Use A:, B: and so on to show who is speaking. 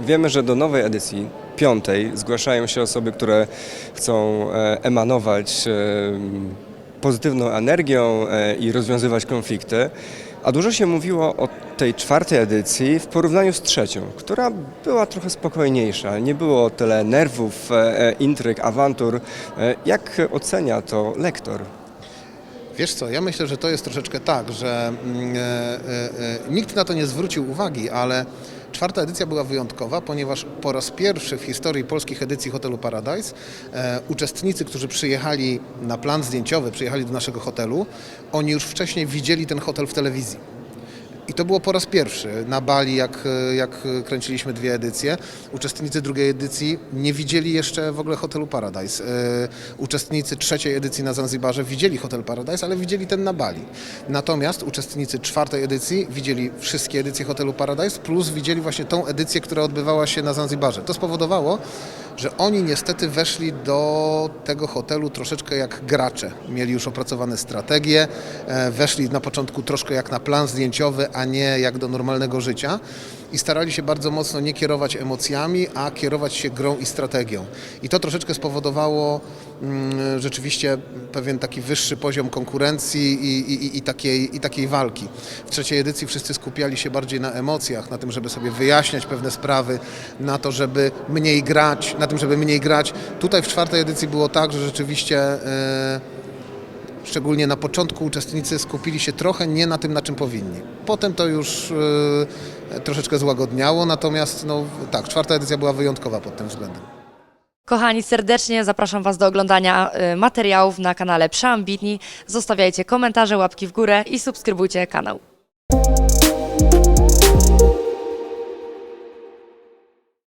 A: Wiemy, że do nowej edycji, piątej, zgłaszają się osoby, które chcą e, emanować e, pozytywną energią e, i rozwiązywać konflikty. A dużo się mówiło o tej czwartej edycji w porównaniu z trzecią, która była trochę spokojniejsza. Nie było tyle nerwów, intryg, awantur. Jak ocenia to lektor?
B: Wiesz co, ja myślę, że to jest troszeczkę tak, że mm, nikt na to nie zwrócił uwagi, ale czwarta edycja była wyjątkowa, ponieważ po raz pierwszy w historii polskich edycji Hotelu Paradise e, uczestnicy, którzy przyjechali na plan zdjęciowy, przyjechali do naszego hotelu, oni już wcześniej widzieli ten hotel w telewizji. I to było po raz pierwszy na Bali, jak, jak kręciliśmy dwie edycje. Uczestnicy drugiej edycji nie widzieli jeszcze w ogóle hotelu Paradise. E, Uczestnicy trzeciej edycji na Zanzibarze widzieli hotel Paradise, ale widzieli ten na Bali. Natomiast uczestnicy czwartej edycji widzieli wszystkie edycje hotelu Paradise, plus widzieli właśnie tą edycję, która odbywała się na Zanzibarze. To spowodowało, że oni niestety weszli do tego hotelu troszeczkę jak gracze. Mieli już opracowane strategie, e, weszli na początku troszkę jak na plan zdjęciowy, a nie jak do normalnego życia i starali się bardzo mocno nie kierować emocjami, a kierować się grą i strategią. I to troszeczkę spowodowało mm, rzeczywiście pewien taki wyższy poziom konkurencji i, i, i, takiej, i takiej walki. W trzeciej edycji wszyscy skupiali się bardziej na emocjach, na tym, żeby sobie wyjaśniać pewne sprawy, na to, żeby mniej grać, na tym, żeby mniej grać. Tutaj w czwartej edycji było tak, że rzeczywiście e, szczególnie na początku uczestnicy skupili się trochę nie na tym, na czym powinni. Potem to już e, troszeczkę złagodniało, natomiast no, tak, czwarta edycja była wyjątkowa pod tym względem.
C: Kochani, serdecznie zapraszam Was do oglądania y, materiałów na kanale Przeambitni. Zostawiajcie komentarze, łapki w górę i subskrybujcie kanał.